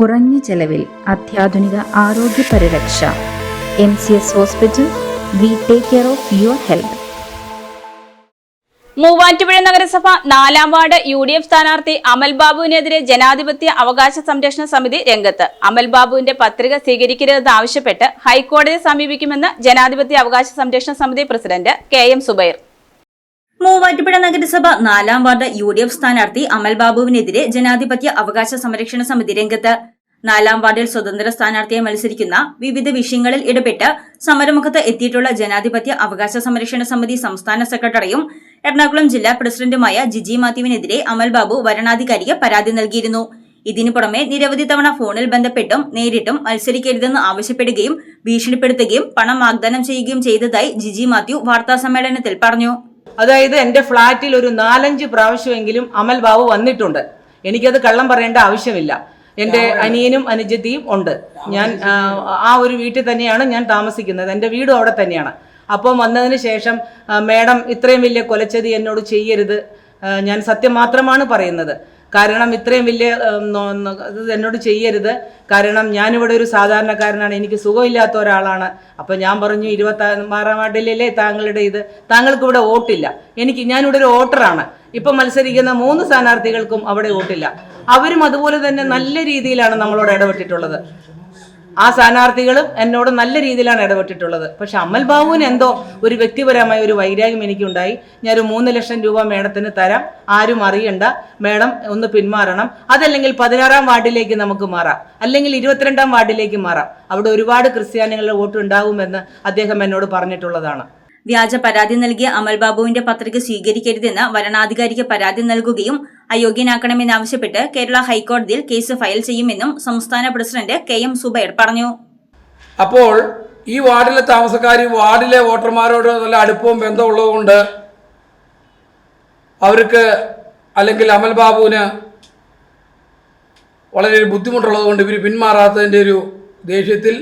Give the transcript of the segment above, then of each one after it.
കുറഞ്ഞ ചെലവിൽ അത്യാധുനിക ആരോഗ്യ പരിരക്ഷ. M C S hospital we take care of your health. Muvattupuzha നഗരസഭ നാലാം വാർഡ് യു ഡി എഫ് സ്ഥാനാർത്ഥി അമൽ ബാബുവിനെതിരെ ജനാധിപത്യ അവകാശ സംരക്ഷണ സമിതി രംഗത്ത്. അമൽ ബാബുവിന്റെ പത്രിക സ്വീകരിക്കരുതെന്ന് ആവശ്യപ്പെട്ട് ഹൈക്കോടതിയെ സമീപിക്കുമെന്ന് ജനാധിപത്യ അവകാശ സംരക്ഷണ സമിതി president K M Zubair. Muvattupuzha നഗരസഭ നാലാം വാർഡ് യു ഡി എഫ് സ്ഥാനാർത്ഥി അമൽ ബാബുവിനെതിരെ ജനാധിപത്യ അവകാശ സംരക്ഷണ സമിതി രംഗത്ത്. നാലാം വാർഡിൽ സ്വതന്ത്ര സ്ഥാനാർത്ഥിയെ മത്സരിക്കുന്ന വിവിധ വിഷയങ്ങളിൽ ഇടപെട്ട് സമരമുഖത്ത് എത്തിയിട്ടുള്ള ജനാധിപത്യ അവകാശ സംരക്ഷണ സമിതി സംസ്ഥാന സെക്രട്ടറിയും എറണാകുളം ജില്ലാ പ്രസിഡന്റുമായ ജിജി മാത്യുവിനെതിരെ അമൽബാബു വരണാധികാരിക്ക് പരാതി നൽകിയിരുന്നു. ഇതിനു പുറമെ നിരവധി തവണ ഫോണിൽ ബന്ധപ്പെട്ടും നേരിട്ടും മത്സരിക്കരുതെന്ന് ആവശ്യപ്പെടുകയും ഭീഷണിപ്പെടുത്തുകയും പണം വാഗ്ദാനം ചെയ്യുകയും ചെയ്തതായി ജിജി മാത്യു വാർത്താസമ്മേളനത്തിൽ പറഞ്ഞു. അതായത് എന്റെ ഫ്ലാറ്റിൽ ഒരു നാലഞ്ച് പ്രാവശ്യമെങ്കിലും അമൽ ബാബു വന്നിട്ടുണ്ട്. എനിക്കത് കള്ളം പറയേണ്ട ആവശ്യമില്ല. എന്റെ അനിയനും അനുജത്തിയും ഉണ്ട്. ഞാൻ ആ, ഒരു വീട്ടിൽ തന്നെയാണ് ഞാൻ താമസിക്കുന്നത്. എന്റെ വീടും അവിടെ തന്നെയാണ്. അപ്പം വന്നതിന് ശേഷം മേഡം ഇത്രയും വലിയ കൊലച്ചതി എന്നോട് ചെയ്യരുത്. ഞാൻ സത്യം മാത്രമാണ് പറയുന്നത്. കാരണം ഇത്രയും വലിയ എന്നോട് ചെയ്യരുത്. കാരണം ഞാനിവിടെ ഒരു സാധാരണക്കാരനാണ്. എനിക്ക് സുഖമില്ലാത്ത ഒരാളാണ്. അപ്പം ഞാൻ പറഞ്ഞു ഇരുപത്തി ആറാം വാർഡിലല്ലേ താങ്കളുടെ ഇത്? താങ്കൾക്ക് ഇവിടെ വോട്ടില്ല. എനിക്ക് ഞാനിവിടെ ഒരു വോട്ടറാണ്. ഇപ്പം മത്സരിക്കുന്ന മൂന്ന് സ്ഥാനാർത്ഥികൾക്കും അവിടെ വോട്ടില്ല. അവരും അതുപോലെ തന്നെ നല്ല രീതിയിലാണ് നമ്മളോട് ഇടപെട്ടിട്ടുള്ളത്. ആ സ്ഥാനാർത്ഥികളും എന്നോട് നല്ല രീതിയിലാണ് ഇടപെട്ടിട്ടുള്ളത്. പക്ഷെ അമൽ ബാബുവിന് എന്തോ ഒരു വ്യക്തിപരമായ ഒരു വൈരാഗ്യം എനിക്കുണ്ടായി. ഞാനൊരു മൂന്ന് ലക്ഷം രൂപ മേഡത്തിന് തരാം. ആരും അറിയണ്ട. മേഡം ഒന്ന് പിന്മാറണം. അതല്ലെങ്കിൽ പതിനാറാം വാർഡിലേക്ക് നമുക്ക് മാറാം. അല്ലെങ്കിൽ ഇരുപത്തിരണ്ടാം വാർഡിലേക്ക് മാറാം. അവിടെ ഒരുപാട് ക്രിസ്ത്യാനികളുടെ വോട്ട് ഉണ്ടാകുമെന്ന് അദ്ദേഹം എന്നോട് പറഞ്ഞിട്ടുള്ളതാണ്. വ്യാജ പരാതി നൽകിയ അമൽ ബാബുവിന്റെ പത്രിക സ്വീകരിക്കരുതെന്ന് വരണാധികാരിക്ക് പരാതി നൽകുകയും അയോഗ്യനാക്കണമെന്നാവശ്യപ്പെട്ട് കേരള ഹൈക്കോടതിയിൽ കേസ് ഫയൽ ചെയ്യുമെന്നും സംസ്ഥാന പ്രസിഡന്റ് കെ എം സുബൈർ പറഞ്ഞു. അപ്പോൾ ഈ വാർഡിലെ താമസക്കാർ വാർഡിലെ വോട്ടർമാരോട് നല്ല അടുപ്പവും ബന്ധമുള്ളതുകൊണ്ട് അവർക്ക് അല്ലെങ്കിൽ അമൽ ബാബുവിന് വളരെ ബുദ്ധിമുട്ടുള്ളതുകൊണ്ട് ബുദ്ധിമുട്ടുള്ളത് കൊണ്ട് ഇവർ പിന്മാറാത്തതിന്റെ ഒരു ദേഷ്യത്തിൽ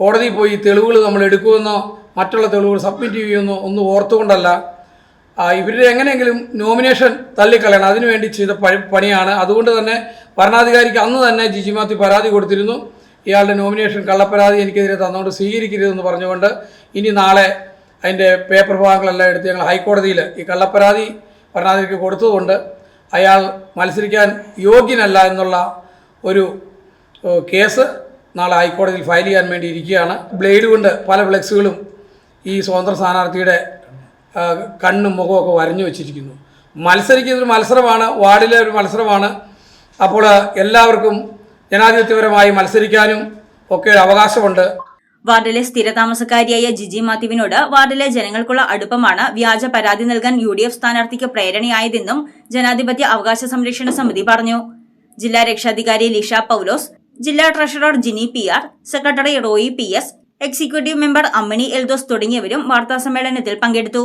കോടതിയിൽ പോയി തെളിവുകൾ നമ്മൾ എടുക്കുമെന്നോ മറ്റുള്ള തെളിവുകൾ സബ്മിറ്റ് ചെയ്യുമെന്നോ ഒന്നും ഓർത്തുകൊണ്ടല്ല. ഇവരുടെ എങ്ങനെയെങ്കിലും നോമിനേഷൻ തള്ളിക്കളയണം. അതിനുവേണ്ടി ചെയ്ത പണിയാണ്. അതുകൊണ്ട് തന്നെ ഭരണാധികാരിക്ക് അന്ന് തന്നെ ജിജി മാത്യു പരാതി കൊടുത്തിരുന്നു. ഇയാളുടെ നോമിനേഷൻ കള്ളപ്പരാതി എനിക്കെതിരെ തന്നുകൊണ്ട് സ്വീകരിക്കരുതെന്ന് പറഞ്ഞുകൊണ്ട് ഇനി നാളെ അതിന്റെ പേപ്പർ ഭാഗങ്ങളെല്ലാം എടുത്ത് ഞങ്ങൾ ഹൈക്കോടതിയിൽ ഈ കള്ളപ്പരാതി ഭരണാധികാരിക്ക് കൊടുത്തതുകൊണ്ട് അയാൾ മത്സരിക്കാൻ യോഗ്യനല്ല എന്നുള്ള ഒരു കേസ് നാളെ ഹൈക്കോടതിയിൽ ഫയൽ ചെയ്യാൻ വേണ്ടി ഇരിക്കുകയാണ്. ബ്ലേഡ് കൊണ്ട് പല ഫ്ലെക്സുകളും ഈ സ്വതന്ത്ര സ്ഥാനാർത്ഥിയുടെ കണ്ണും മുഖമൊക്കെ വരഞ്ഞു വെച്ചിരിക്കുന്നു. മത്സരിക്കുന്നൊരു മത്സരമാണ് വാർഡിലെ ഒരു മത്സരമാണ്. അപ്പോൾ എല്ലാവർക്കും ജനാധിപത്യപരമായി മത്സരിക്കാനും ഒക്കെ അവകാശമുണ്ട്. വാർഡിലെ സ്ഥിരതാമസക്കാരിയായ ജിജി മാത്യുവിനോട് വാർഡിലെ ജനങ്ങൾക്കുള്ള അടുപ്പമാണ് വ്യാജ പരാതി നൽകാൻ യു ഡി എഫ് സ്ഥാനാർത്ഥിക്ക് പ്രേരണയായതെന്നും ജനാധിപത്യ അവകാശ സംരക്ഷണ സമിതി പറഞ്ഞു. ജില്ലാ രക്ഷാധികാരി ലിഷ പൌലോസ് ജില്ലാ treasurer Jini P R secretary Roy P S executive member Ammini Eldhose തുടങ്ങിയവരും വാർത്താസമ്മേളനത്തിൽ പങ്കെടുത്തു.